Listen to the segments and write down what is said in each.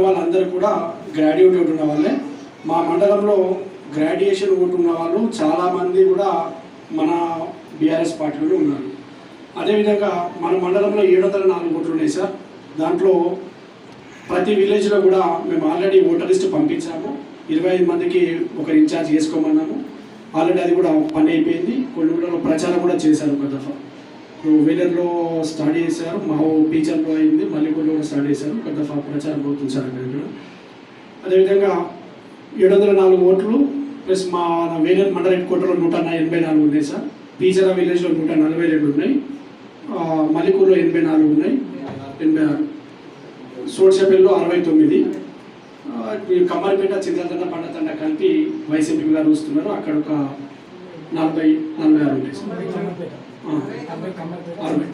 వాళ్ళందరూ కూడా గ్రాడ్యుయేట్ అవుతున్న వాళ్ళే. మా మండలంలో గ్రాడ్యుయేషన్ ఉంటున్న ఉన్న వాళ్ళు చాలామంది కూడా మన బీఆర్ఎస్ పార్టీలో ఉన్నారు. అదేవిధంగా మన మండలంలో ఏడు వందల నాలుగు ఓట్లు ఉన్నాయి సార్. దాంట్లో ప్రతి విలేజ్లో కూడా మేము ఆల్రెడీ ఓటర్ లిస్ట్ పంపించాము. ఇరవై ఐదు మందికి ఒక ఇన్ఛార్జ్ చేసుకోమన్నాము. ఆల్రెడీ అది కూడా పని అయిపోయింది. కొన్ని ఊళ్ళలో ప్రచారం కూడా చేశారు ఒక దఫా. వేలర్లో స్టార్ట్ చేశారు. మా పీచర్లో అయింది. మళ్ళీ స్టార్ట్ చేశారు. దఫా ప్రచారం అవుతుంది సార్ అక్కడ. కూడా అదేవిధంగా ఏడు వందల నాలుగు ఓట్లు ప్లస్ మా వేలర్ మండల హెడ్ క్వార్టర్లో నూట ఎనభై నాలుగు ఉన్నాయి సార్. పీచరా విలేజ్లో నూట నలభై రెండు ఉన్నాయి. మలికూరులో ఎనభై నాలుగు ఉన్నాయి. ఎనభై ఆరు. సోడ్సపల్లిలో అరవై తొమ్మిది. కమ్మరిపేట చింతతండ పండతండ కలిపి వైసీపీ గారు వస్తున్నారు. అక్కడ ఒక నలభై నలభై ఆరు ఉంటాయి అరవై.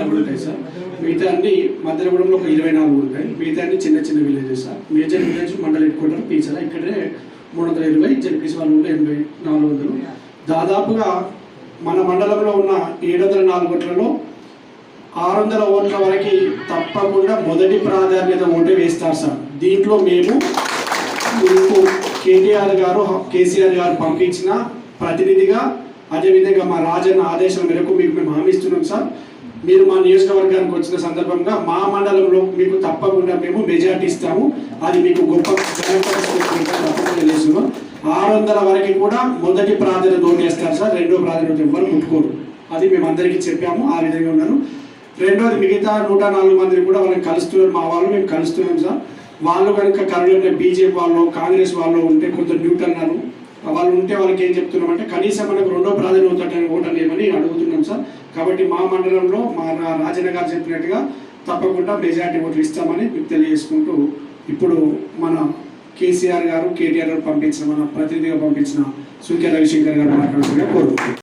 ఆ, ఉంటాయి సార్ మిగతా అన్ని మధ్యగూడెంలో ఒక ఇరవై నాలుగు ఉంటాయి మిగతా అన్ని చిన్న చిన్న విలేజెస్ సార్ మేజర్ విలేజ్ మండల హెడ్ క్వార్టర్ పీచల. ఇక్కడే మూడు వందల ఇరవై జడ్పీసీ వాళ్ళు ఎనభై నాలుగు వందలు. దాదాపుగా మన మండలంలో ఉన్న ఏడు వందల నాలుగు ఓట్లలో ఆరు వందల ఓట్ల వరకు తప్పకుండా మొదటి ప్రాధాన్యత ఓటే వేస్తారు సార్. దీంట్లో మేము మీకు కేటీఆర్ గారు కేసీఆర్ గారు పంపించిన ప్రతినిధిగా అదేవిధంగా మా రాజన్న ఆదేశం మేరకు మీకు మేము హామీ ఇస్తున్నాం సార్. మీరు మా నియోజకవర్గానికి వచ్చిన సందర్భంగా మా మండలంలో మీకు తప్పకుండా మేము మెజార్టీ ఇస్తాము. అది మీకు గొప్ప ఘనత తప్పకుండా చేస్తున్నాం ఆరు వందల వరకు కూడా మొదటి ప్రాధాన్యత ఓటేస్తారు సార్. రెండో ప్రాధాన్యత ఎవ్వరు ముట్టుకోరు. అది మేము అందరికీ చెప్పాము. ఆ విధంగా ఉన్నారు. రెండోది మిగతా నూట నాలుగు మందిని కూడా వాళ్ళని కలుస్తున్నారు. మా వాళ్ళు మేము కలుస్తున్నాం సార్. వాళ్ళు కనుక కరోనా బీజేపీ వాళ్ళు కాంగ్రెస్ వాళ్ళు ఉంటే కొంత న్యూట్రల్ అన్నారు వాళ్ళు ఉంటే వాళ్ళకి ఏం చెప్తున్నామంటే కనీసం మనకు రెండో ప్రాధాన్యత ఓటలేమని అడుగుతున్నాం సార్. కాబట్టి మా మండలంలో మా రాజన్న గారు చెప్పినట్టుగా తప్పకుండా మెజార్టీ ఓట్లు ఇస్తామని మీకు తెలియజేసుకుంటూ ఇప్పుడు మన కేసీఆర్ గారు కేటీఆర్ గారు పంపించిన మన ప్రతినిధిగా పంపించిన సుఖ్య రవిశంకర్ గారు మాట్లాడుతున్నా కోరుకుంటున్నాను